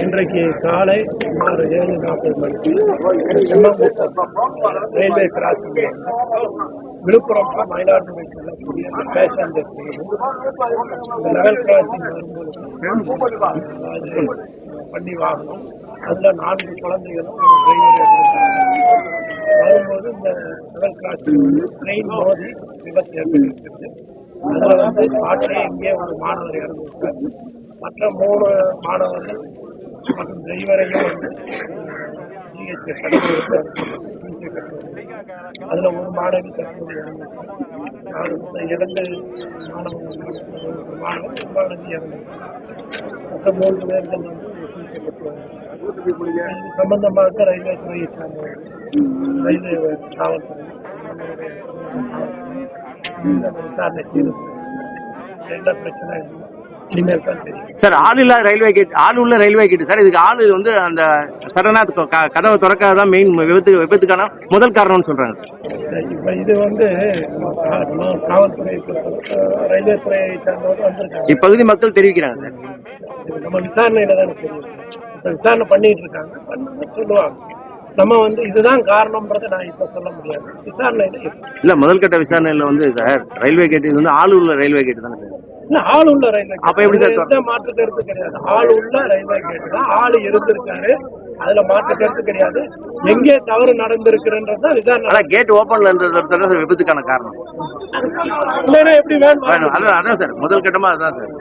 இன்றைக்கு காலை சுமார் ஏழு நாற்பது மணிக்கு செம்மங்குப்பம் ரயில்வே கிராசிங் விழுப்புரம் மயிலாடுதுறை செல்லக்கூடிய அந்த பேசஞ்சர் இந்த லெவல் கிராசிங் வரும்போது பண்ணி வாகனம் அதில் நான்கு குழந்தைகளும் டிரைவர் வரும்போது இந்த லெவல் கிராசிங் ட்ரெயின் மோதி விபத்து ஏற்பட்டிருக்கிறது. அதில் வந்து ஸ்பாட்லேயே இங்கே ஒரு மாணவர் இறந்துருக்காரு மற்ற மூணு மாணவர்கள் மற்றும் தெய்வரையும் வந்து ஜிஹெச் கட்டுவது அதில் ஒரு மாணவி தற்போது இரண்டு மாணவர்கள் ஒரு மாணவி மற்ற மூன்று பேர்கள் வந்து சிகிச்சை இது சம்பந்தமாக ரயில்வே துறையை சார்ந்த ரயில்வே காவல்துறை. விசாரணை செய்து என்ன பிரச்சனை இல்லை. சார் ஆள் இல்லாத ரயில்வே கேட் ஆள் உள்ள ரயில்வே கேட் சார் இதுக்கு ஆள் வந்து அந்த சடனா கதவை திறக்காதான் மெயின் விபத்து விபத்துக்கான முதல் காரணம்னு சொல்றாங்க. இது வந்து காவல்துறை ரயில்வே இப்பகுதி மக்கள் தெரிவிக்கிறாங்க. சார் நம்ம விசாரணையில தான் தெரியும் விசாரணை பண்ணிட்டு இருக்காங்க சொல்லுவாங்க. நம்ம வந்து இதுதான் காரணம்ன்றதை நான் இப்ப சொல்ல முடியாது. விசாரணையில. இல்ல முதல் கட்ட விசாரணையில வந்து சார் ரயில்வே கேட் இது வந்து ஆள் உள்ள ரயில்வே கேட் தானே சார். இல்ல ஆள் உள்ள ரயில்வே அப்ப எப்படி சார் எந்த மாற்று கருத்து கிடையாது. ஆள் உள்ள ரயில்வே கேட் தான் ஆள் இருந்திருக்காரு. அதுல மாற்று கருத்து கிடையாது. எங்கே தவறு நடந்திருக்குன்றது தான் விசாரணை. ஆனா கேட் ஓபன்ல இருந்தது சார் விபத்துக்கான காரணம். எப்படி வேணும்? அதான் சார். முதல் கட்டமா அதுதான் சார்.